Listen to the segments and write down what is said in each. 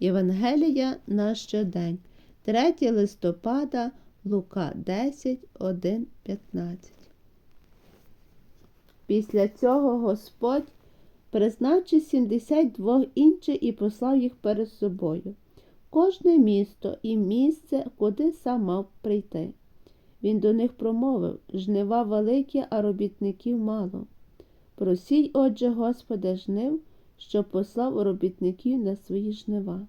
Євангелія на щодень, 3 листопада, Лука 10, 1, 15. Після цього Господь призначив 72 інших і послав їх перед собою. Кожне місто і місце, куди сам мав прийти. Він до них промовив жнива великі, а робітників мало. Просіть, отже, Господа жнив, що послав робітників на свої жнива.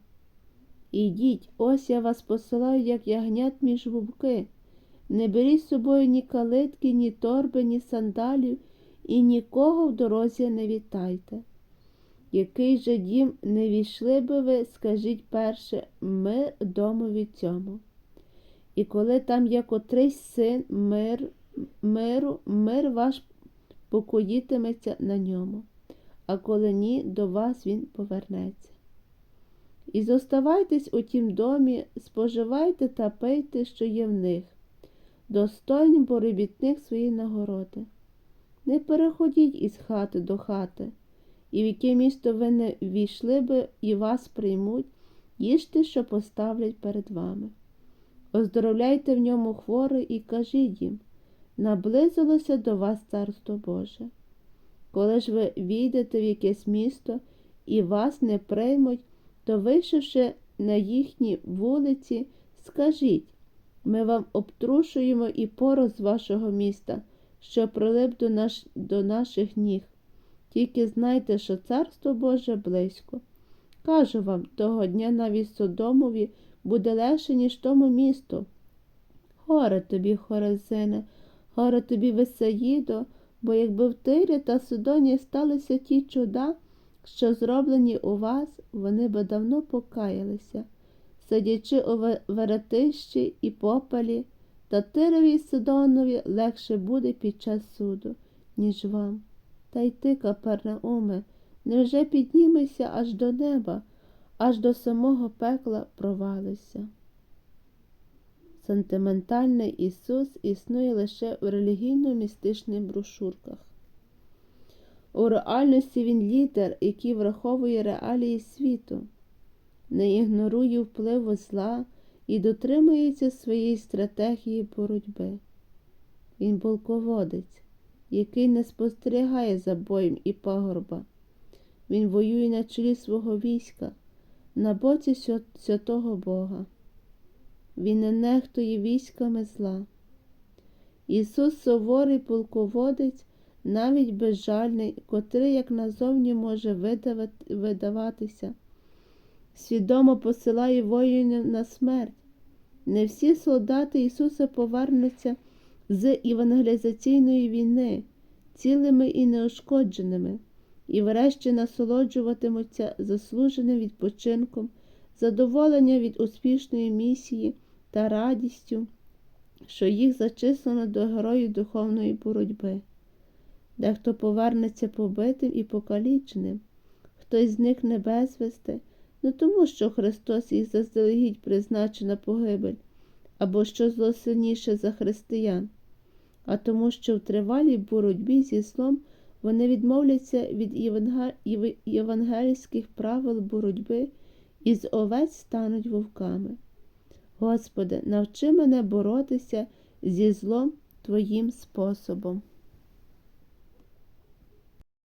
Ідіть, ось я вас посилаю, як ягнят між вовки. Не беріть з собою ні калитки, ні торби, ні сандалів, і нікого в дорозі не вітайте. Який же дім не війшли би ви, скажіть перше, мир домові цьому. І коли там є котрийсь син мир, миру, мир ваш покоїтиметься на ньому, а коли ні, до вас він повернеться. І зоставайтесь у тім домі, споживайте та пийте, що є в них, достойним бо робітник нагороди. Не переходіть із хати до хати, і в яке місто ви не війшли би і вас приймуть, їжте, що поставлять перед вами. Оздоровляйте в ньому хворий і кажіть їм, наблизилося до вас Царство Боже. Коли ж ви війдете в якесь місто і вас не приймуть, то, вийшовши на їхні вулиці, скажіть ми вам обтрушуємо і порох з вашого міста, що прилип до, наш, до наших ніг. Тільки знайте, що Царство Боже близько. Кажу вам, того дня навіть Содомові буде легше, ніж тому місту. Горе тобі, Хорезине, горе тобі Весаїдо, бо якби в Тирі та Сидоні сталися ті чуда, що зроблені у вас, вони би давно покаялися, сидячи у веретищі і попелі, та Тирові й Сидонові легше буде під час суду, ніж вам. Та й ти, Капернауме, невже піднімешся аж до неба, аж до самого пекла провалися? Сентиментальний Ісус існує лише в релігійно-містичних брошурках. У реальності він лідер, який враховує реалії світу, не ігнорує впливу зла і дотримується своєї стратегії боротьби. Він полководець, який не спостерігає за боєм і пагорба. Він воює на чолі свого війська, на боці святого Бога. Він не нехтує військами зла. Ісус суворий полководець, навіть безжальний, котрий, як назовні може видаватися, свідомо посилає воїнів на смерть. Не всі солдати Ісуса повернуться з евангелізаційної війни, цілими і неушкодженими, і врешті насолоджуватимуться заслуженим відпочинком, задоволення від успішної місії та радістю, що їх зачислено до героїв духовної боротьби. Дехто повернеться побитим і покаліченим, хтось зникне безвести, не тому, що Христос їх заздалегідь призначив на погибель, або що зло сильніше за християн, а тому, що в тривалій боротьбі зі злом вони відмовляться від євангельських правил боротьби і з овець стануть вовками. Господи, навчи мене боротися зі злом Твоїм способом.